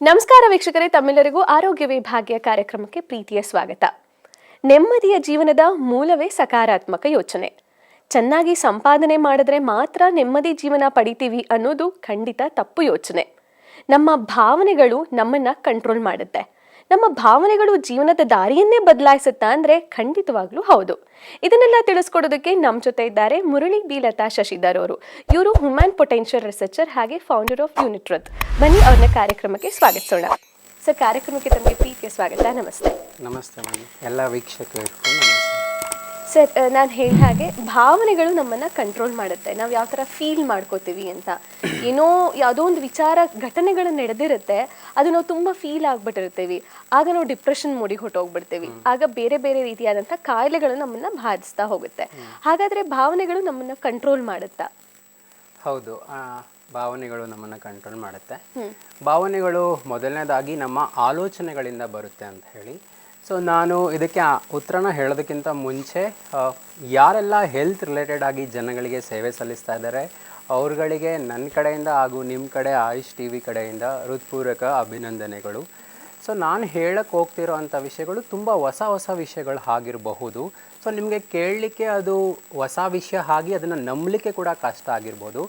ನಮಸ್ಕಾರ ವೀಕ್ಷಕರೇ, ತಮ್ಮೆಲ್ಲರಿಗೂ ಆರೋಗ್ಯ ವಿಭಾಗ್ಯ ಕಾರ್ಯಕ್ರಮಕ್ಕೆ ಪ್ರೀತಿಯ ಸ್ವಾಗತ. ನೆಮ್ಮದಿಯ ಜೀವನದ ಮೂಲವೇ ಸಕಾರಾತ್ಮಕ ಯೋಚನೆ. ಚೆನ್ನಾಗಿ ಸಂಪಾದನೆ ಮಾಡಿದ್ರೆ ಮಾತ್ರ ನೆಮ್ಮದಿ ಜೀವನ ಪಡಿತೀವಿ ಅನ್ನೋದು ಖಂಡಿತ ತಪ್ಪು ಯೋಚನೆ. ನಮ್ಮ ಭಾವನೆಗಳು ನಮ್ಮನ್ನ ಕಂಟ್ರೋಲ್ ಮಾಡುತ್ತೆ. ನಮ್ಮ ಭಾವನೆಗಳು ಜೀವನದ ದಾರಿಯನ್ನೇ ಬದಲಾಯಿಸುತ್ತಾ ಅಂದ್ರೆ ಖಂಡಿತವಾಗ್ಲೂ ಹೌದು. ಇದನ್ನೆಲ್ಲ ತಿಳಿಸ್ಕೊಡೋದಕ್ಕೆ ನಮ್ಮ ಜೊತೆ ಇದ್ದಾರೆ ಮುರಳಿ ಬಿ. ಲತಾ ಶಶಿಧರ್ ಅವರು. ಇವರು ಹ್ಯೂಮನ್ ಪೊಟೆನ್ಷಿಯಲ್ ರಿಸರ್ಚರ್ ಹಾಗೆ ಫೌಂಡರ್ ಆಫ್ ಯೂನಿಟ್ರತ್ ಬನ್ನಿ ಅವ್ರನ್ನ ಕಾರ್ಯಕ್ರಮಕ್ಕೆ ಸ್ವಾಗತಿಸೋಣ. ಸರ್, ಕಾರ್ಯಕ್ರಮಕ್ಕೆ ತಮಗೆ ಪ್ರೀತಿಯ ಸ್ವಾಗತ. ನಮಸ್ತೆ. ನಮಸ್ತೆ ಎಲ್ಲ ವೀಕ್ಷಕರು ಸರ್ ನಾನು ಹೇಳ ಹಾಗೆ ಭಾವನೆಗಳು ನಮ್ಮನ್ನ ಕಂಟ್ರೋಲ್ ಮಾಡುತ್ತೆ. ನಾವು ಯಾವ ಥರ ಫೀಲ್ ಮಾಡ್ಕೋತೀವಿ ಅಂತ. ಏನೋ ಯಾವುದೋ ಒಂದು ವಿಚಾರ ಘಟನೆಗಳು ನಡೆದಿರುತ್ತೆ ಅದು ನಾವು ತುಂಬ ಫೀಲ್ ಆಗ್ಬಿಟ್ಟಿರ್ತೀವಿ. ಆಗ ನಾವು ಡಿಪ್ರೆಷನ್ ಮೂಡಿಗೆ ಹೊಟ್ಟೋಗ್ಬಿಡ್ತೀವಿ ಆಗ ಬೇರೆ ಬೇರೆ ರೀತಿಯಾದಂಥ ಕಾಯಿಲೆಗಳು ನಮ್ಮನ್ನ ಬಾಧಿಸ್ತಾ ಹೋಗುತ್ತೆ. ಹಾಗಾದ್ರೆ ಭಾವನೆಗಳು ನಮ್ಮನ್ನ ಕಂಟ್ರೋಲ್ ಮಾಡುತ್ತಾ? ಹೌದು. ಭಾವನೆಗಳು ನಮ್ಮನ್ನು ಕಂಟ್ರೋಲ್ ಮಾಡುತ್ತೆ. ಭಾವನೆಗಳು ಮೊದಲನೇದಾಗಿ ನಮ್ಮ ಆಲೋಚನೆಗಳಿಂದ ಬರುತ್ತೆ ಅಂತ ಹೇಳಿ ಸೊ ನಾನು ಇದಕ್ಕೆ ಉತ್ತರನ ಹೇಳೋದಕ್ಕಿಂತ ಮುಂಚೆ ಯಾರೆಲ್ಲ ಹೆಲ್ತ್ ರಿಲೇಟೆಡ್ ಆಗಿ ಜನಗಳಿಗೆ ಸೇವೆ ಸಲ್ಲಿಸ್ತಾ ಇದ್ದಾರೆ, ಅವ್ರುಗಳಿಗೆ ನನ್ನ ಕಡೆಯಿಂದ ಹಾಗೂ ನಿಮ್ಮ ಕಡೆ ಆಯುಷ್ ಟಿ ವಿ ಕಡೆಯಿಂದ ಹೃತ್ಪೂರ್ವಕ ಅಭಿನಂದನೆಗಳು. ಸೊ ನಾನು ಹೇಳಕ್ಕೆ ಹೋಗ್ತಿರೋ ಅಂಥ ವಿಷಯಗಳು ತುಂಬ ಹೊಸ ಹೊಸ ವಿಷಯಗಳು ಆಗಿರಬಹುದು. ಸೊ ನಿಮಗೆ ಕೇಳಲಿಕ್ಕೆ ಅದು ಹೊಸ ವಿಷಯ ಆಗಿ ಅದನ್ನು ನಂಬಲಿಕ್ಕೆ ಕೂಡ ಕಷ್ಟ ಆಗಿರ್ಬೋದು.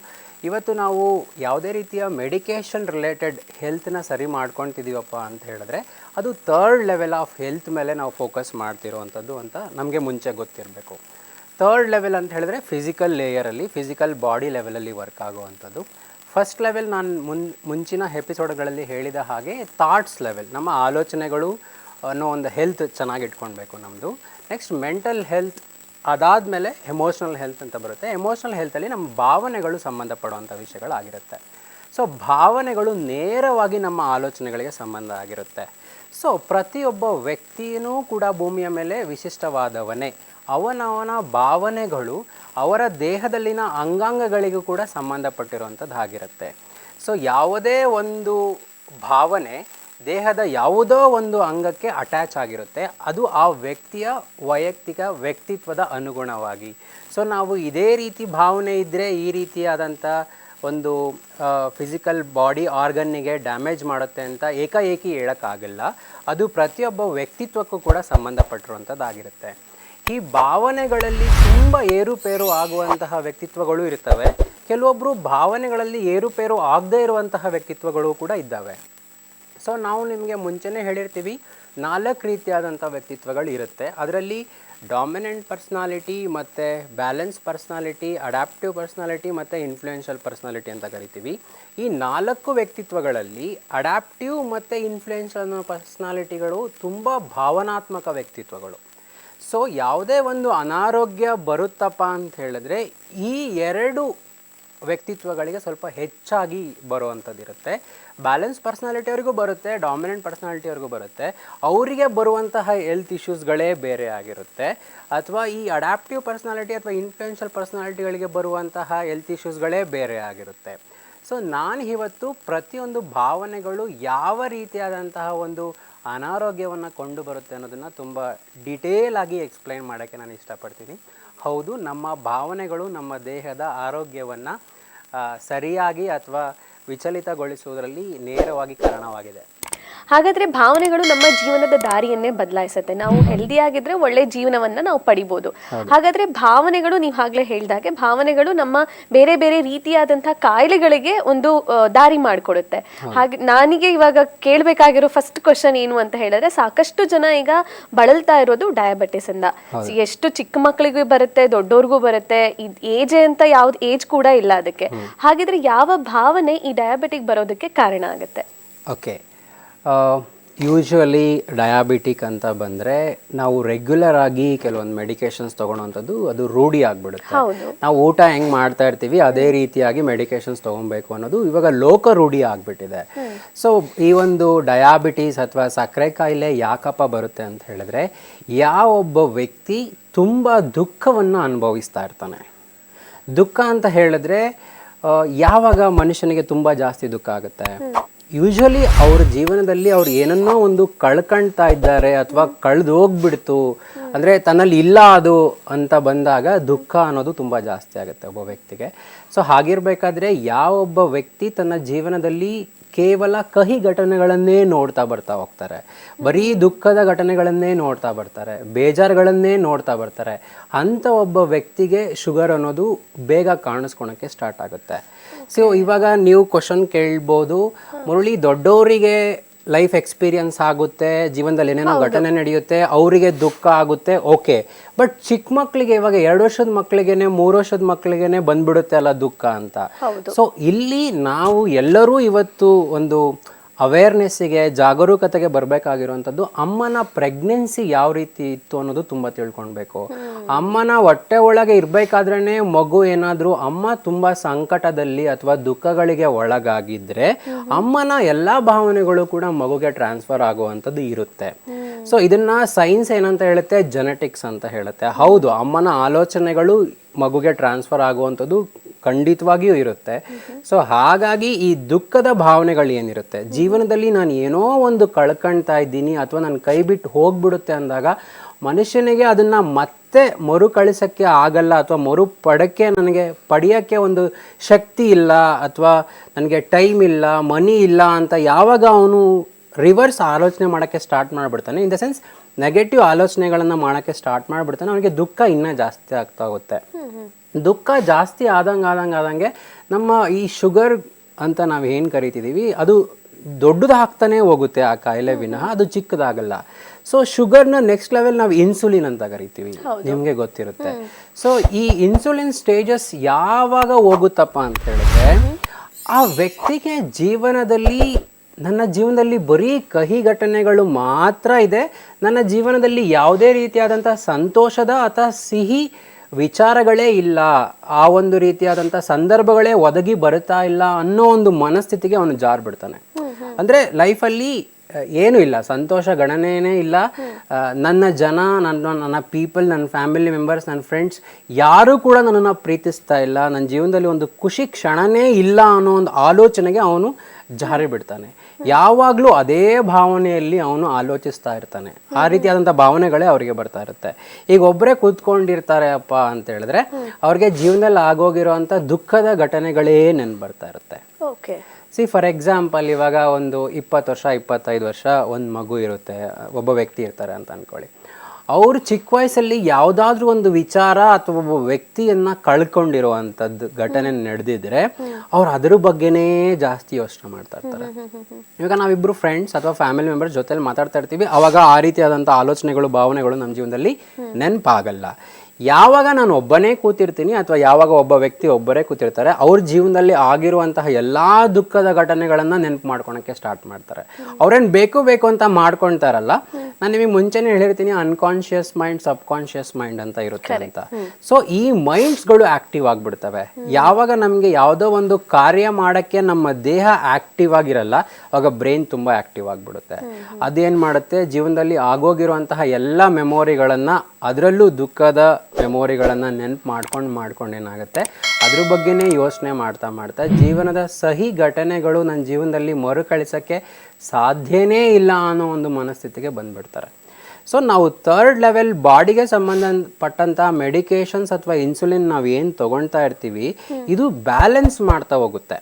ಇವತ್ತು ನಾವು ಯಾವುದೇ ರೀತಿಯ ಮೆಡಿಕೇಷನ್ ರಿಲೇಟೆಡ್ ಹೆಲ್ತ್ನ ಸರಿ ಮಾಡ್ಕೊತಿದ್ದೀವಪ್ಪ ಅಂತ ಹೇಳಿದ್ರೆ, ಅದು ಥರ್ಡ್ ಲೆವೆಲ್ ಆಫ್ ಹೆಲ್ತ್ ಮೇಲೆ ನಾವು ಫೋಕಸ್ ಮಾಡ್ತಿರೋವಂಥದ್ದು ಅಂತ ನಮಗೆ ಮುಂಚೆ ಗೊತ್ತಿರಬೇಕು. ಥರ್ಡ್ ಲೆವೆಲ್ ಅಂತ ಹೇಳಿದ್ರೆ ಫಿಸಿಕಲ್ ಲೇಯರಲ್ಲಿ ಫಿಸಿಕಲ್ ಬಾಡಿ ಲೆವೆಲಲ್ಲಿ ವರ್ಕ್ ಆಗುವಂಥದ್ದು. ಫಸ್ಟ್ ಲೆವೆಲ್ ನಾನು ಮುನ್, ಮುಂಚಿನ ಎಪಿಸೋಡ್ಗಳಲ್ಲಿ ಹೇಳಿದ ಹಾಗೆ ಥಾಟ್ಸ್ ಲೆವೆಲ್ ನಮ್ಮ ಆಲೋಚನೆಗಳು ಅನ್ನೋ ಒಂದು ಹೆಲ್ತ್ ಚೆನ್ನಾಗಿ ಇಟ್ಕೊಳ್ಬೇಕು ನಮ್ಮದು ನೆಕ್ಸ್ಟ್ ಮೆಂಟಲ್ ಹೆಲ್ತ್ ಅದಾದ ಮೇಲೆ ಎಮೋಷ್ನಲ್ ಹೆಲ್ತ್ ಅಂತ ಬರುತ್ತೆ. ಎಮೋಷ್ನಲ್ ಹೆಲ್ತಲ್ಲಿ ನಮ್ಮ ಭಾವನೆಗಳು ಸಂಬಂಧಪಡುವಂಥ ವಿಷಯಗಳಾಗಿರುತ್ತೆ. ಸೊ ಭಾವನೆಗಳು ನೇರವಾಗಿ ನಮ್ಮ ಆಲೋಚನೆಗಳಿಗೆ ಸಂಬಂಧ ಆಗಿರುತ್ತೆ. ಸೊ ಪ್ರತಿಯೊಬ್ಬ ವ್ಯಕ್ತಿಯೂ ಕೂಡ ಭೂಮಿಯ ಮೇಲೆ ವಿಶಿಷ್ಟವಾದವನೇ. ಅವನವನ ಭಾವನೆಗಳು ಅವರ ದೇಹದಲ್ಲಿನ ಅಂಗಾಂಗಗಳಿಗೂ ಕೂಡ ಸಂಬಂಧಪಟ್ಟಿರುವಂಥದ್ದು ಆಗಿರುತ್ತೆ ಸೊ ಯಾವುದೇ ಒಂದು ಭಾವನೆ ದೇಹದ ಯಾವುದೋ ಒಂದು ಅಂಗಕ್ಕೆ ಅಟ್ಯಾಚ್ ಆಗಿರುತ್ತೆ. ಅದು ಆ ವ್ಯಕ್ತಿಯ ವೈಯಕ್ತಿಕ ವ್ಯಕ್ತಿತ್ವದ ಅನುಗುಣವಾಗಿ. ಸೊ ನಾವು ಇದೇ ರೀತಿ ಭಾವನೆ ಇದ್ದರೆ ಈ ರೀತಿಯಾದಂಥ ಒಂದು ಫಿಸಿಕಲ್ ಬಾಡಿ ಆರ್ಗನ್ನಿಗೆ ಡ್ಯಾಮೇಜ್ ಮಾಡುತ್ತೆ ಅಂತ ಏಕಾಏಕಿ ಹೇಳೋಕ್ಕಾಗಲ್ಲ. ಅದು ಪ್ರತಿಯೊಬ್ಬ ವ್ಯಕ್ತಿತ್ವಕ್ಕೂ ಕೂಡ ಸಂಬಂಧಪಟ್ಟಿರುವಂಥದ್ದಾಗಿರುತ್ತೆ ಈ ಭಾವನೆಗಳಲ್ಲಿ ತುಂಬ ಏರುಪೇರು ಆಗುವಂತಹ ವ್ಯಕ್ತಿತ್ವಗಳು ಇರ್ತವೆ. ಕೆಲವೊಬ್ಬರು ಭಾವನೆಗಳಲ್ಲಿ ಏರುಪೇರು ಆಗದೇ ಇರುವಂತಹ ವ್ಯಕ್ತಿತ್ವಗಳು ಕೂಡ ಇದ್ದಾವೆ. ಸೊ ನಾವು ನಿಮಗೆ ಮುಂಚೆನೇ ಹೇಳಿರ್ತೀವಿ, ನಾಲ್ಕು ರೀತಿಯಾದಂಥ ವ್ಯಕ್ತಿತ್ವಗಳು ಇರುತ್ತೆ. ಅದರಲ್ಲಿ ಡಾಮಿನೆಂಟ್ ಪರ್ಸ್ನಾಲಿಟಿ ಮತ್ತು ಬ್ಯಾಲೆನ್ಸ್ ಪರ್ಸ್ನಾಲಿಟಿ ಅಡ್ಯಾಪ್ಟಿವ್ ಪರ್ಸ್ನಾಲಿಟಿ ಮತ್ತು ಇನ್ಫ್ಲೂಯೆನ್ಷಿಯಲ್ ಪರ್ಸ್ನಾಲಿಟಿ ಅಂತ ಕರಿತೀವಿ. ಈ ನಾಲ್ಕು ವ್ಯಕ್ತಿತ್ವಗಳಲ್ಲಿ ಅಡ್ಯಾಪ್ಟಿವ್ ಮತ್ತು ಇನ್ಫ್ಲೂಯೆನ್ಷಿಯಲ್ ಪರ್ಸ್ನಾಲಿಟಿಗಳು ತುಂಬ ಭಾವನಾತ್ಮಕ ವ್ಯಕ್ತಿತ್ವಗಳು. ಸೊ ಯಾವುದೇ ಒಂದು ಅನಾರೋಗ್ಯ ಬರುತ್ತಪ್ಪ ಅಂತ ಹೇಳಿದ್ರೆ ಈ ಎರಡು ವ್ಯಕ್ತಿತ್ವಗಳಿಗೆ ಸ್ವಲ್ಪ ಹೆಚ್ಚಾಗಿ ಬರುವಂಥದ್ದಿರುತ್ತೆ. ಬ್ಯಾಲೆನ್ಸ್ ಪರ್ಸ್ನಾಲಿಟಿಯವ್ರಿಗೂ ಬರುತ್ತೆ ಡಾಮಿನೆಂಟ್ ಪರ್ಸ್ನಾಲಿಟಿಯವ್ರಿಗೂ ಬರುತ್ತೆ. ಅವರಿಗೆ ಬರುವಂತಹ ಹೆಲ್ತ್ ಇಶ್ಯೂಸ್ಗಳೇ ಬೇರೆ ಆಗಿರುತ್ತೆ. ಅಥವಾ ಈ ಅಡ್ಯಾಪ್ಟಿವ್ ಪರ್ಸ್ನಾಲಿಟಿ ಅಥವಾ ಇನ್ಫ್ಲೂಯೆನ್ಷಿಯಲ್ ಪರ್ಸ್ನಾಲಿಟಿಗಳಿಗೆ ಬರುವಂತಹ ಹೆಲ್ತ್ ಇಶ್ಯೂಸ್ಗಳೇ ಬೇರೆ ಆಗಿರುತ್ತೆ. ಸೊ ನಾನು ಇವತ್ತು ಪ್ರತಿಯೊಂದು ಭಾವನೆಗಳು ಯಾವ ರೀತಿಯಾದಂತಹ ಒಂದು ಅನಾರೋಗ್ಯವನ್ನು ಕೊಂಡು ಬರುತ್ತೆ ಅನ್ನೋದನ್ನು ತುಂಬ ಡಿಟೇಲ್ ಆಗಿ ಎಕ್ಸ್ಪ್ಲೈನ್ ಮಾಡೋಕ್ಕೆ ನಾನು ಇಷ್ಟಪಡ್ತೀನಿ. ಹೌದು ನಮ್ಮ ಭಾವನೆಗಳು ನಮ್ಮ ದೇಹದ ಆರೋಗ್ಯವನ್ನು ಸರಿಯಾಗಿ ಅಥವಾ ವಿಚಲಿತಗೊಳಿಸುವುದರಲ್ಲಿ ನೇರವಾಗಿ ಕಾರಣವಾಗಿದೆ. ಹಾಗಾದ್ರೆ ಭಾವನೆಗಳು ನಮ್ಮ ಜೀವನದ ದಾರಿಯನ್ನೇ ಬದಲಾಯಿಸುತ್ತೆ. ನಾವು ಹೆಲ್ದಿ ಆಗಿದ್ರೆ ಒಳ್ಳೆ ಜೀವನವನ್ನ ನಾವು ಪಡಿಬಹುದು ಹಾಗಾದ್ರೆ ಭಾವನೆಗಳು ನೀವು ಆಗ್ಲೇ ಹೇಳ್ದಾಗೆ ಭಾವನೆಗಳು ನಮ್ಮ ಬೇರೆ ಬೇರೆ ರೀತಿಯಾದಂತಹ ಕಾಯಿಲೆಗಳಿಗೆ ಒಂದು ದಾರಿ ಮಾಡಿಕೊಡುತ್ತೆ. ಹಾಗೆ. ನನಗೆ ಇವಾಗ ಕೇಳಬೇಕಾಗಿರೋ ಫಸ್ಟ್ ಕ್ವಶನ್ ಏನು ಅಂತ ಹೇಳಿದ್ರೆ ಸಾಕಷ್ಟು ಜನ ಈಗ ಬಳಲ್ತಾ ಇರೋದು ಡಯಾಬಿಟಿಸ್ ಇಂದ. ಎಷ್ಟು ಚಿಕ್ಕ ಮಕ್ಕಳಿಗೂ ಬರುತ್ತೆ ದೊಡ್ಡವ್ರಿಗೂ ಬರುತ್ತೆ ಏಜ್ ಅಂತ ಯಾವ್ದು ಏಜ್ ಕೂಡ ಇಲ್ಲ ಅದಕ್ಕೆ. ಹಾಗಿದ್ರೆ ಯಾವ ಭಾವನೆ ಈ ಡಯಾಬಿಟಿಕ್ ಬರೋದಕ್ಕೆ ಕಾರಣ ಆಗುತ್ತೆ? ಓಕೆ ಯೂಶ್ವಲಿ ಡಯಾಬಿಟಿಕ್ ಅಂತ ಬಂದರೆ ನಾವು ರೆಗ್ಯುಲರ್ ಆಗಿ ಕೆಲವೊಂದು ಮೆಡಿಕೇಶನ್ಸ್ ತೊಗೊಳೋವಂಥದ್ದು ಅದು ರೂಢಿ ಆಗಿಬಿಡುತ್ತೆ. ನಾವು ಊಟ ಹೆಂಗೆ ಮಾಡ್ತಾ ಇರ್ತೀವಿ ಅದೇ ರೀತಿಯಾಗಿ ಮೆಡಿಕೇಶನ್ಸ್ ತೊಗೊಬೇಕು ಅನ್ನೋದು ಇವಾಗ ಲೋಕ ರೂಢಿ ಆಗಿಬಿಟ್ಟಿದೆ. ಸೊ ಈ ಒಂದು ಡಯಾಬಿಟೀಸ್ ಅಥವಾ ಸಕ್ಕರೆ ಕಾಯಿಲೆ ಯಾಕಪ್ಪ ಬರುತ್ತೆ ಅಂತ ಹೇಳಿದ್ರೆ ಯಾವೊಬ್ಬ ವ್ಯಕ್ತಿ ತುಂಬ ದುಃಖವನ್ನು ಅನುಭವಿಸ್ತಾ ಇರ್ತಾನೆ. ದುಃಖ ಅಂತ ಹೇಳಿದ್ರೆ ಯಾವಾಗ ಮನುಷ್ಯನಿಗೆ ತುಂಬ ಜಾಸ್ತಿ ದುಃಖ ಆಗುತ್ತೆ? ಯೂಶಲಿ ಅವ್ರ ಜೀವನದಲ್ಲಿ ಅವ್ರು ಏನನ್ನೋ ಒಂದು ಕಳ್ಕೊಳ್ತಾ ಇದ್ದಾರೆ ಅಥವಾ ಕಳೆದು ಹೋಗ್ಬಿಡ್ತು. ಅಂದರೆ ತನ್ನಲ್ಲಿ ಇಲ್ಲ ಅದು ಅಂತ ಬಂದಾಗ ದುಃಖ ಅನ್ನೋದು ತುಂಬ ಜಾಸ್ತಿ ಆಗುತ್ತೆ ಒಬ್ಬ ವ್ಯಕ್ತಿಗೆ. ಸೊ ಹಾಗಿರ್ಬೇಕಾದ್ರೆ ಯಾವೊಬ್ಬ ವ್ಯಕ್ತಿ ತನ್ನ ಜೀವನದಲ್ಲಿ ಕೇವಲ ಕಹಿ ಘಟನೆಗಳನ್ನೇ ನೋಡ್ತಾ ಬರ್ತಾ ಹೋಗ್ತಾರೆ. ಬರೀ ದುಃಖದ ಘಟನೆಗಳನ್ನೇ ನೋಡ್ತಾ ಬರ್ತಾರೆ. ಬೇಜಾರುಗಳನ್ನೇ ನೋಡ್ತಾ ಬರ್ತಾರೆ. ಅಂಥ ಒಬ್ಬ ವ್ಯಕ್ತಿಗೆ ಶುಗರ್ ಅನ್ನೋದು ಬೇಗ ಕಾಣಿಸ್ಕೊಳಕ್ಕೆ ಸ್ಟಾರ್ಟ್ ಆಗುತ್ತೆ. ಸೊ ಇವಾಗ ನೀವು ಕ್ವಶನ್ ಕೇಳ್ಬೋದು. ಮುರಳಿ ದೊಡ್ಡವರಿಗೆ ಲೈಫ್ ಎಕ್ಸ್ಪೀರಿಯನ್ಸ್ ಆಗುತ್ತೆ ಜೀವನದಲ್ಲಿ ಏನೇನೋ ಘಟನೆ ನಡೆಯುತ್ತೆ ಅವರಿಗೆ ದುಃಖ ಆಗುತ್ತೆ ಓಕೆ ಬಟ್ ಚಿಕ್ಕ ಮಕ್ಕಳಿಗೆ ಇವಾಗ ಎರಡು ವರ್ಷದ ಮಕ್ಕಳಿಗೆ ಮೂರು ವರ್ಷದ ಮಕ್ಕಳಿಗೆ ಬಂದ್ಬಿಡುತ್ತೆ ಅಲ್ಲ ದುಃಖ ಅಂತ. ಸೊ ಇಲ್ಲಿ ನಾವು ಎಲ್ಲರೂ ಇವತ್ತು ಒಂದು ಅವೇರ್ನೆಸ್ಸಿಗೆ ಜಾಗರೂಕತೆಗೆ ಬರಬೇಕಾಗಿರುವಂಥದ್ದು ಅಮ್ಮನ ಪ್ರೆಗ್ನೆನ್ಸಿ ಯಾವ ರೀತಿ ಇತ್ತು ಅನ್ನೋದು ತುಂಬ ತಿಳ್ಕೊಳ್ಬೇಕು. ಅಮ್ಮನ ಹೊಟ್ಟೆ ಒಳಗೆ ಇರಬೇಕಾದ್ರೇ ಮಗು ಏನಾದರೂ ಅಮ್ಮ ತುಂಬ ಸಂಕಟದಲ್ಲಿ ಅಥವಾ ದುಃಖಗಳಿಗೆ ಒಳಗಾಗಿದ್ರೆ ಅಮ್ಮನ ಎಲ್ಲ ಭಾವನೆಗಳು ಕೂಡ ಮಗುಗೆ ಟ್ರಾನ್ಸ್ಫರ್ ಆಗುವಂಥದ್ದು ಇರುತ್ತೆ. ಸೊ ಇದನ್ನ ಸೈನ್ಸ್ ಏನಂತ ಹೇಳುತ್ತೆ? ಜೆನೆಟಿಕ್ಸ್ ಅಂತ ಹೇಳುತ್ತೆ. ಹೌದು ಅಮ್ಮನ ಆಲೋಚನೆಗಳು ಮಗುಗೆ ಟ್ರಾನ್ಸ್ಫರ್ ಆಗುವಂಥದ್ದು ಖಂಡಿತವಾಗಿಯೂ ಇರುತ್ತೆ. ಸೊ ಹಾಗಾಗಿ ಈ ದುಃಖದ ಭಾವನೆಗಳು ಏನಿರುತ್ತೆ? ಜೀವನದಲ್ಲಿ ನಾನು ಏನೋ ಒಂದು ಕಳ್ಕೊಳ್ತಾ ಇದ್ದೀನಿ ಅಥವಾ ನನ್ನ ಕೈ ಬಿಟ್ಟು ಹೋಗ್ಬಿಡುತ್ತೆ ಅಂದಾಗ ಮನುಷ್ಯನಿಗೆ ಅದನ್ನ ಮತ್ತೆ ಮರುಕಳಿಸಕ್ಕೆ ಆಗಲ್ಲ ಅಥವಾ ಮರು ಪಡಕ್ಕೆ ನನಗೆ ಪಡೆಯೋಕ್ಕೆ ಒಂದು ಶಕ್ತಿ ಇಲ್ಲ ಅಥವಾ ನನಗೆ ಟೈಮ್ ಇಲ್ಲ ಮನಿ ಇಲ್ಲ ಅಂತ ಯಾವಾಗ ಅವನು ರಿವರ್ಸ್ ಆಲೋಚನೆ ಮಾಡೋಕ್ಕೆ ಸ್ಟಾರ್ಟ್ ಮಾಡಿಬಿಡ್ತಾನೆ. ಇನ್ ದ ಸೆನ್ಸ್ ನೆಗೆಟಿವ್ ಆಲೋಚನೆಗಳನ್ನು ಮಾಡೋಕ್ಕೆ ಸ್ಟಾರ್ಟ್ ಮಾಡಿಬಿಡ್ತಾನೆ ಅವನಿಗೆ ದುಃಖ ಇನ್ನೂ ಜಾಸ್ತಿ ಆಗ್ತಾ ಹೋಗುತ್ತೆ. ದುಃಖ ಜಾಸ್ತಿ ಆದಂಗೆ ಆದಂಗೆ ಆದಂಗೆ ನಮ್ಮ ಈ ಶುಗರ್ ಅಂತ ನಾವು ಏನು ಕರಿತಿದ್ದೀವಿ ಅದು ದೊಡ್ಡದಾಗ್ತಾನೆ ಹೋಗುತ್ತೆ ಆ ಕಾಯಿಲೆ ವಿನಃ ಅದು ಚಿಕ್ಕದಾಗಲ್ಲ. ಸೊ ಶುಗರ್ನ ನೆಕ್ಸ್ಟ್ ಲೆವೆಲ್ ನಾವು ಇನ್ಸುಲಿನ್ ಅಂತ ಕರಿತೀವಿ. ನಿಮಗೆ ಗೊತ್ತಿರುತ್ತೆ. ಸೊ ಈ ಇನ್ಸುಲಿನ್ ಸ್ಟೇಜಸ್ ಯಾವಾಗ ಹೋಗುತ್ತಪ್ಪ ಅಂತ ಹೇಳಿದ್ರೆ ಆ ವ್ಯಕ್ತಿಗೆ ಜೀವನದಲ್ಲಿ ನನ್ನ ಜೀವನದಲ್ಲಿ ಬರೀ ಕಹಿ ಘಟನೆಗಳು ಮಾತ್ರ ಇದೆ. ನನ್ನ ಜೀವನದಲ್ಲಿ ಯಾವುದೇ ರೀತಿಯಾದಂಥ ಸಂತೋಷದ ಅಥವಾ ಸಿಹಿ ವಿಚಾರಗಳೇ ಇಲ್ಲ. ಆ ಒಂದು ರೀತಿಯಾದಂಥ ಸಂದರ್ಭಗಳೇ ಒದಗಿ ಬರ್ತಾ ಇಲ್ಲ ಅನ್ನೋ ಒಂದು ಮನಸ್ಥಿತಿಗೆ ಅವನು ಜಾರು ಬಿಡ್ತಾನೆ. ಅಂದರೆ ಲೈಫಲ್ಲಿ ಏನೂ ಇಲ್ಲ. ಸಂತೋಷ ಗಣನೆಯೇ ಇಲ್ಲ. ನನ್ನ ಜನ, ನನ್ನ ನನ್ನ ಪೀಪಲ್, ನನ್ನ ಫ್ಯಾಮಿಲಿ ಮೆಂಬರ್ಸ್, ನನ್ನ ಫ್ರೆಂಡ್ಸ್ ಯಾರೂ ಕೂಡ ನನ್ನನ್ನು ಪ್ರೀತಿಸ್ತಾ ಇಲ್ಲ. ನನ್ನ ಜೀವನದಲ್ಲಿ ಒಂದು ಖುಷಿ ಕ್ಷಣನೇ ಇಲ್ಲ ಅನ್ನೋ ಒಂದು ಆಲೋಚನೆಗೆ ಅವನು ಜಾರಿ ಬಿಡ್ತಾನೆ. ಯಾವಾಗಲೂ ಅದೇ ಭಾವನೆಯಲ್ಲಿ ಅವನು ಆಲೋಚಿಸ್ತಾ ಇರ್ತಾನೆ. ಆ ರೀತಿಯಾದಂಥ ಭಾವನೆಗಳೇ ಅವರಿಗೆ ಬರ್ತಾ ಇರುತ್ತೆ. ಈಗ ಒಬ್ಬರೇ ಕೂತ್ಕೊಂಡಿರ್ತಾರೆ ಅಪ್ಪ ಅಂತ ಹೇಳಿದ್ರೆ ಅವ್ರಿಗೆ ಜೀವನದಲ್ಲಿ ಆಗೋಗಿರೋಂಥ ದುಃಖದ ಘಟನೆಗಳೇ ನೆನ್ಪು ಬರ್ತಾ ಇರುತ್ತೆ. ಓಕೆ. ಸಿ ಫಾರ್ ಎಕ್ಸಾಂಪಲ್ ಇವಾಗ ಒಂದು ಇಪ್ಪತ್ತು ವರ್ಷ ಇಪ್ಪತ್ತೈದು ವರ್ಷ ಒಂದು ಮಗು ಇರುತ್ತೆ ಒಬ್ಬ ವ್ಯಕ್ತಿ ಇರ್ತಾರೆ ಅಂತ ಅನ್ಕೊಳ್ಳಿ. ಅವರು ಚಿಕ್ಕ ವಯಸ್ಸಲ್ಲಿ ಯಾವುದಾದ್ರೂ ಒಂದು ವಿಚಾರ ಅಥವಾ ಒಬ್ಬ ವ್ಯಕ್ತಿಯನ್ನ ಕಳ್ಕೊಂಡಿರುವಂಥದ್ದು ಘಟನೆ ನಡೆದಿದ್ರೆ ಅವ್ರು ಅದ್ರ ಬಗ್ಗೆನೇ ಜಾಸ್ತಿ ಯೋಚನೆ ಮಾಡ್ತಾ ಇರ್ತಾರೆ. ಇವಾಗ ನಾವಿಬ್ರು ಫ್ರೆಂಡ್ಸ್ ಅಥವಾ ಫ್ಯಾಮಿಲಿ ಮೆಂಬರ್ ಜೊತೆಲಿ ಮಾತಾಡ್ತಾ ಇರ್ತೀವಿ. ಅವಾಗ ಆ ರೀತಿಯಾದಂಥ ಆಲೋಚನೆಗಳು, ಭಾವನೆಗಳು ನಮ್ಮ ಜೀವನದಲ್ಲಿ ನೆನಪಾಗಲ್ಲ. ಯಾವಾಗ ನಾನು ಒಬ್ಬನೇ ಕೂತಿರ್ತೀನಿ ಅಥವಾ ಯಾವಾಗ ಒಬ್ಬ ವ್ಯಕ್ತಿ ಒಬ್ಬರೇ ಕೂತಿರ್ತಾರೆ ಅವ್ರ ಜೀವನದಲ್ಲಿ ಆಗಿರುವಂತಹ ಎಲ್ಲ ದುಃಖದ ಘಟನೆಗಳನ್ನ ನೆನಪು ಮಾಡ್ಕೊಳಕ್ಕೆ ಸ್ಟಾರ್ಟ್ ಮಾಡ್ತಾರೆ. ಅವ್ರೇನು ಬೇಕು ಬೇಕು ಅಂತ ಮಾಡ್ಕೊಳ್ತಾರಲ್ಲ ನಾನು ನಿಮಗೆ ಮುಂಚೆನೇ ಹೇಳಿರ್ತೀನಿ unconscious mind subconscious mind ಅಂತ ಇರುತ್ತೆ ಅಂತ. ಸೊ ಈ ಮೈಂಡ್ಸ್ಗಳು ಆಕ್ಟಿವ್ ಆಗಿಬಿಡ್ತವೆ. ಯಾವಾಗ ನಮಗೆ ಯಾವುದೋ ಒಂದು ಕಾರ್ಯ ಮಾಡೋಕ್ಕೆ ನಮ್ಮ ದೇಹ ಆಕ್ಟಿವ್ ಆಗಿರಲ್ಲ ಅವಾಗ ಬ್ರೈನ್ ತುಂಬ ಆಕ್ಟಿವ್ ಆಗಿಬಿಡುತ್ತೆ. ಅದೇನ್ ಮಾಡುತ್ತೆ ಜೀವನದಲ್ಲಿ ಆಗೋಗಿರುವಂತಹ ಎಲ್ಲ ಮೆಮೊರಿಗಳನ್ನು ಅದರಲ್ಲೂ ದುಃಖದ ಮೆಮೊರಿಗಳನ್ನ ನೆನ್ಪು ಮಾಡ್ಕೊಂಡು ಮಾಡ್ಕೊಂಡು ಏನಾಗುತ್ತೆ? ಅದ್ರ ಬಗ್ಗೆನೇ ಯೋಚನೆ ಮಾಡ್ತಾ ಮಾಡ್ತಾ ಜೀವನದ ಸಹಿ ಘಟನೆಗಳು ನನ್ನ ಜೀವನದಲ್ಲಿ ಮರುಕಳಿಸೋಕ್ಕೆ ಸಾಧ್ಯನೇ ಇಲ್ಲ ಅನ್ನೋ ಒಂದು ಮನಸ್ಥಿತಿಗೆ ಬಂದುಬಿಡ್ತಾರೆ. ಸೊ ನಾವು ಥರ್ಡ್ ಲೆವೆಲ್ ಬಾಡಿಗೆ ಸಂಬಂಧಪಟ್ಟಂಥ ಮೆಡಿಕೇಶನ್ಸ್ ಅಥವಾ ಇನ್ಸುಲಿನ್ ನಾವು ಏನು ತೊಗೊಳ್ತಾ ಇರ್ತೀವಿ ಇದು ಬ್ಯಾಲೆನ್ಸ್ ಮಾಡ್ತಾ ಹೋಗುತ್ತೆ.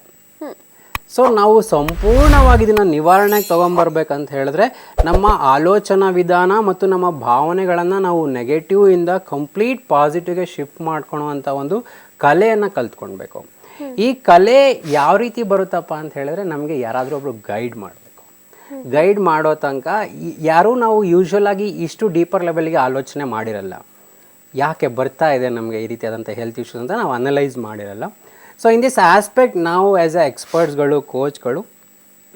ಸೊ ನಾವು ಸಂಪೂರ್ಣವಾಗಿ ಇದನ್ನು ನಿವಾರಣೆಗೆ ತೊಗೊಂಬರ್ಬೇಕಂತ ಹೇಳಿದ್ರೆ, ನಮ್ಮ ಆಲೋಚನಾ ವಿಧಾನ ಮತ್ತು ನಮ್ಮ ಭಾವನೆಗಳನ್ನು ನಾವು ನೆಗೆಟಿವ್ ಇಂದ ಕಂಪ್ಲೀಟ್ ಪಾಸಿಟಿವ್ಗೆ ಶಿಫ್ಟ್ ಮಾಡ್ಕೊಳುವಂಥ ಒಂದು ಕಲೆಯನ್ನು ಕಲ್ತ್ಕೊಳ್ಬೇಕು. ಈ ಕಲೆ ಯಾವ ರೀತಿ ಬರುತ್ತಪ್ಪ ಅಂತ ಹೇಳಿದ್ರೆ, ನಮಗೆ ಯಾರಾದರೂ ಒಬ್ರು ಗೈಡ್ ಮಾಡಬೇಕು. ಗೈಡ್ ಮಾಡೋ ತನಕ ಯಾರು ನಾವು ಯೂಶ್ವಲ್ ಆಗಿ ಇಷ್ಟು ಡೀಪರ್ ಲೆವೆಲ್ಗೆ ಆಲೋಚನೆ ಮಾಡಿರಲ್ಲ. ಯಾಕೆ ಬರ್ತಾ ಇದೆ ನಮಗೆ ಈ ರೀತಿಯಾದಂಥ ಹೆಲ್ತ್ ಇಶ್ಯೂಸ್ ಅಂತ ನಾವು ಅನಲೈಸ್ ಮಾಡಿರಲ್ಲ. ಸೊ ಇನ್ ದಿಸ್ ಆಸ್ಪೆಕ್ಟ್ ನಾವು ಆ್ಯಸ್ ಎ ಎಕ್ಸ್ಪರ್ಟ್ಸ್ಗಳು ಕೋಚ್ಗಳು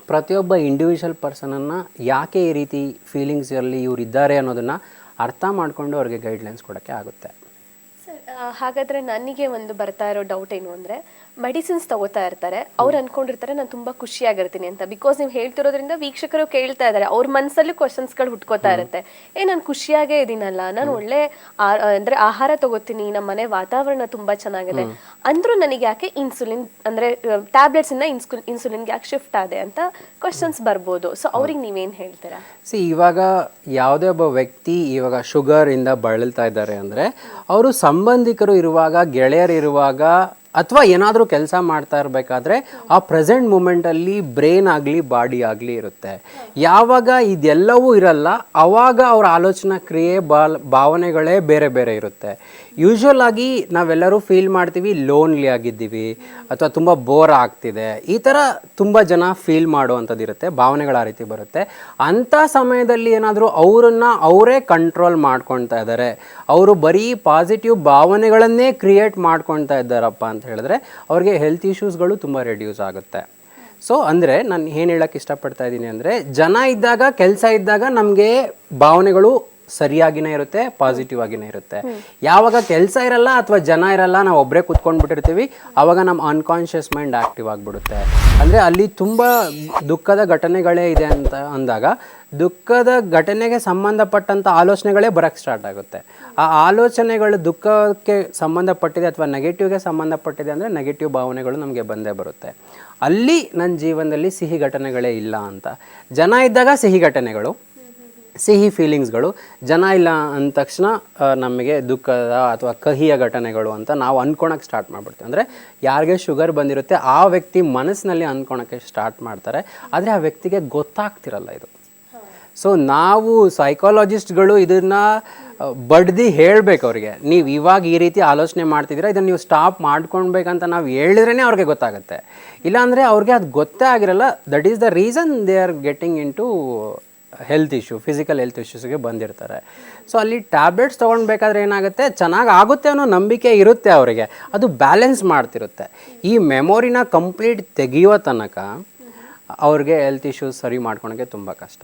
ಪ್ರತಿಯೊಬ್ಬ ಇಂಡಿವಿಜುವಲ್ ಪರ್ಸನನ್ನು ಯಾಕೆ ಈ ರೀತಿ ಫೀಲಿಂಗ್ಸಲ್ಲಿ ಇವ್ರು ಇದ್ದಾರೆ ಅನ್ನೋದನ್ನು ಅರ್ಥ ಮಾಡಿಕೊಂಡು ಅವ್ರಿಗೆ ಗೈಡ್ಲೈನ್ಸ್ ಕೊಡೋಕ್ಕೆ ಆಗುತ್ತೆ. ಹಾಗಾದ್ರೆ ನನಗೆ ಒಂದು ಬರ್ತಾ ಇರೋ ಡೌಟ್ ಏನು ಅಂದ್ರೆ ಮೆಡಿಸಿನ್ಸ್ ತಗೋತಾ ಇರ್ತಾರೆ ಅವ್ರು ಅನ್ಕೊಂಡಿರ್ತಾರೆ ನಾನು ತುಂಬಾ ಖುಷಿಯಾಗಿರ್ತೀನಿ ಅಂತ. ಬಿಕಾಸ್ ನೀವು ಹೇಳ್ತಿರೋದ್ರಿಂದ ವೀಕ್ಷಕರು ಕೇಳ್ತಾ ಇದ್ದಾರೆ ಅವ್ರ ಮನಸ್ಸಲ್ಲೂ ಕ್ವಶನ್ಸ್ಗಳು ಹುಟ್ಕೋತಾ ಇರುತ್ತೆ. ಏ ನಾನು ಖುಷಿಯಾಗೇ ಇದ್ದೀನಲ್ಲ ನಾನು ಒಳ್ಳೆ ಅಂದ್ರೆ ಆಹಾರ ತಗೋತೀನಿ ನಮ್ಮ ಮನೆ ವಾತಾವರಣ ತುಂಬಾ ಚೆನ್ನಾಗಿದೆ. ಅಂದ್ರೂ ನನಗೆ ಯಾಕೆ ಇನ್ಸುಲಿನ್ ಅಂದರೆ ಟ್ಯಾಬ್ಲೆಟ್ಸ್ ಇಂದ ಇನ್ಸುಲಿನ್ ಇನ್ಸುಲಿನ್ಗೆ ಯಾಕೆ ಶಿಫ್ಟ್ ಆದೆ ಅಂತ ಕ್ವಶನ್ಸ್ ಬರ್ಬೋದು. ಸೊ ಅವ್ರಿಗೆ ನೀವೇನು ಹೇಳ್ತೀರಾ? ಸಿ ಇವಾಗ ಯಾವುದೇ ಒಬ್ಬ ವ್ಯಕ್ತಿ ಇವಾಗ ಶುಗರ್ ಇಂದ ಬಳಲ್ತಾ ಇದ್ದಾರೆ ಅಂದರೆ ಅವರು ಸಂಬಂಧಿಕರು ಇರುವಾಗ ಗೆಳೆಯರು ಇರುವಾಗ ಅಥವಾ ಏನಾದರೂ ಕೆಲಸ ಮಾಡ್ತಾ ಇರಬೇಕಾದ್ರೆ ಆ ಪ್ರೆಸೆಂಟ್ ಮೂಮೆಂಟಲ್ಲಿ ಬ್ರೈನ್ ಆಗಲಿ ಬಾಡಿ ಆಗಲಿ ಇರುತ್ತೆ. ಯಾವಾಗ ಇದೆಲ್ಲವೂ ಇರಲ್ಲ ಆವಾಗ ಅವರ ಆಲೋಚನಾ ಕ್ರಿಯೆ, ಬಾಲ್, ಭಾವನೆಗಳೇ ಬೇರೆ ಬೇರೆ ಇರುತ್ತೆ. ಯೂಶ್ವಲ್ ಆಗಿ ನಾವೆಲ್ಲರೂ ಫೀಲ್ ಮಾಡ್ತೀವಿ ಲೋನ್ಲಿ ಆಗಿದ್ದೀವಿ, ಅಥವಾ ತುಂಬ ಬೋರ್ ಆಗ್ತಿದೆ. ಈ ಥರ ತುಂಬ ಜನ ಫೀಲ್ ಮಾಡುವಂಥದ್ದು ಇರುತ್ತೆ, ಭಾವನೆಗಳು ಆ ರೀತಿ ಬರುತ್ತೆ. ಅಂಥ ಸಮಯದಲ್ಲಿ ಏನಾದರೂ ಅವರನ್ನು ಅವರೇ ಕಂಟ್ರೋಲ್ ಮಾಡ್ಕೊಳ್ತಾ ಇದ್ದಾರೆ. ಅವರು ಬರೀ ಪಾಸಿಟಿವ್ ಭಾವನೆಗಳನ್ನೇ ಕ್ರಿಯೇಟ್ ಮಾಡ್ಕೊಳ್ತಾ ಇದ್ದಾರಪ್ಪ ಅಂತ ಹೇಳಿದ್ರೆ ಅವ್ರಿಗೆ ಹೆಲ್ತ್ ಇಶ್ಯೂಸ್ಗಳು ತುಂಬ ರೆಡ್ಯೂಸ್ ಆಗುತ್ತೆ. ಸೊ ಅಂದರೆ ನಾನು ಏನು ಹೇಳೋಕ್ಕೆ ಇಷ್ಟಪಡ್ತಾ ಇದ್ದೀನಿ ಅಂದರೆ ಜನ ಇದ್ದಾಗ, ಕೆಲಸ ಇದ್ದಾಗ ನಮಗೆ ಭಾವನೆಗಳು ಸರಿಯಾಗಿನೇ ಇರುತ್ತೆ ಪಾಸಿಟಿವ್ ಆಗಿನೇ ಇರುತ್ತೆ. ಯಾವಾಗ ಕೆಲಸ ಇರಲ್ಲ ಅಥವಾ ಜನ ಇರಲ್ಲ, ನಾವು ಒಬ್ಬರೇ ಕುತ್ಕೊಂಡ್ಬಿಟ್ಟಿರ್ತೀವಿ ಆವಾಗ ನಮ್ಮ ಅನ್ಕಾನ್ಷಿಯಸ್ ಮೈಂಡ್ ಆ್ಯಕ್ಟಿವ್ ಆಗಿಬಿಡುತ್ತೆ. ಅಂದರೆ ಅಲ್ಲಿ ತುಂಬ ದುಃಖದ ಘಟನೆಗಳೇ ಇದೆ ಅಂತ ಅಂದಾಗ ದುಃಖದ ಘಟನೆಗೆ ಸಂಬಂಧಪಟ್ಟಂಥ ಆಲೋಚನೆಗಳೇ ಬರೋಕ್ಕೆ ಸ್ಟಾರ್ಟ್ ಆಗುತ್ತೆ. ಆ ಆಲೋಚನೆಗಳು ದುಃಖಕ್ಕೆ ಸಂಬಂಧಪಟ್ಟಿದೆ ಅಥವಾ ನೆಗೆಟಿವ್ಗೆ ಸಂಬಂಧಪಟ್ಟಿದೆ ಅಂದರೆ ನೆಗೆಟಿವ್ ಭಾವನೆಗಳು ನಮಗೆ ಬಂದೇ ಬರುತ್ತೆ. ಅಲ್ಲಿ ನನ್ನ ಜೀವನದಲ್ಲಿ ಸಿಹಿ ಘಟನೆಗಳೇ ಇಲ್ಲ ಅಂತ. ಜನ ಇದ್ದಾಗ ಸಿಹಿ ಘಟನೆಗಳು, ಸಿಹಿ ಫೀಲಿಂಗ್ಸ್ಗಳು ಜನ ಇಲ್ಲ ಅಂದ ತಕ್ಷಣ ನಮಗೆ ದುಃಖದ ಅಥವಾ ಕಹಿಯ ಘಟನೆಗಳು ಅಂತ ನಾವು ಅಂದ್ಕೊಳಕ್ಕೆ ಸ್ಟಾರ್ಟ್ ಮಾಡ್ಬಿಡ್ತೀವಿ. ಅಂದರೆ ಯಾರಿಗೆ ಶುಗರ್ ಬಂದಿರುತ್ತೆ, ಆ ವ್ಯಕ್ತಿ ಮನಸ್ಸಿನಲ್ಲಿ ಅಂದ್ಕೊಳಕ್ಕೆ ಸ್ಟಾರ್ಟ್ ಮಾಡ್ತಾರೆ. ಆದರೆ ಆ ವ್ಯಕ್ತಿಗೆ ಗೊತ್ತಾಗ್ತಿರಲ್ಲ ಇದು. ಸೊ ನಾವು ಸೈಕಾಲಜಿಸ್ಟ್ಗಳು ಇದನ್ನು ಬಡ್ದು ಹೇಳಬೇಕು ಅವ್ರಿಗೆ. ನೀವು ಇವಾಗ ಈ ರೀತಿ ಆಲೋಚನೆ ಮಾಡ್ತಿದ್ದೀರಾ, ಇದನ್ನು ನೀವು ಸ್ಟಾಪ್ ಮಾಡ್ಕೊಳ್ಬೇಕಂತ ನಾವು ಹೇಳಿದ್ರೇ ಅವ್ರಿಗೆ ಗೊತ್ತಾಗುತ್ತೆ. ಇಲ್ಲಾಂದರೆ ಅವ್ರಿಗೆ ಅದು ಗೊತ್ತೇ ಆಗಿರಲ್ಲ that is the reason they are getting into health issue physical health ಇಶ್ಯೂಸ್ಗೆ ಬಂದಿರ್ತಾರೆ. ಸೊ ಅಲ್ಲಿ ಟ್ಯಾಬ್ಲೆಟ್ಸ್ ತೊಗೊಳ್ಬೇಕಾದ್ರೆ ಏನಾಗುತ್ತೆ, ಚೆನ್ನಾಗಿ ಆಗುತ್ತೆ ಅನ್ನೋ ನಂಬಿಕೆ ಇರುತ್ತೆ ಅವರಿಗೆ. ಅದು ಬ್ಯಾಲೆನ್ಸ್ ಮಾಡ್ತಿರುತ್ತೆ. ಈ ಮೆಮೊರಿನ ಕಂಪ್ಲೀಟ್ ತೆಗೆಯೋ ತನಕ ಅವ್ರಿಗೆ ಹೆಲ್ತ್ ಇಶ್ಯೂಸ್ ಸರಿ ಮಾಡ್ಕೊಳಕ್ಕೆ ತುಂಬ ಕಷ್ಟ.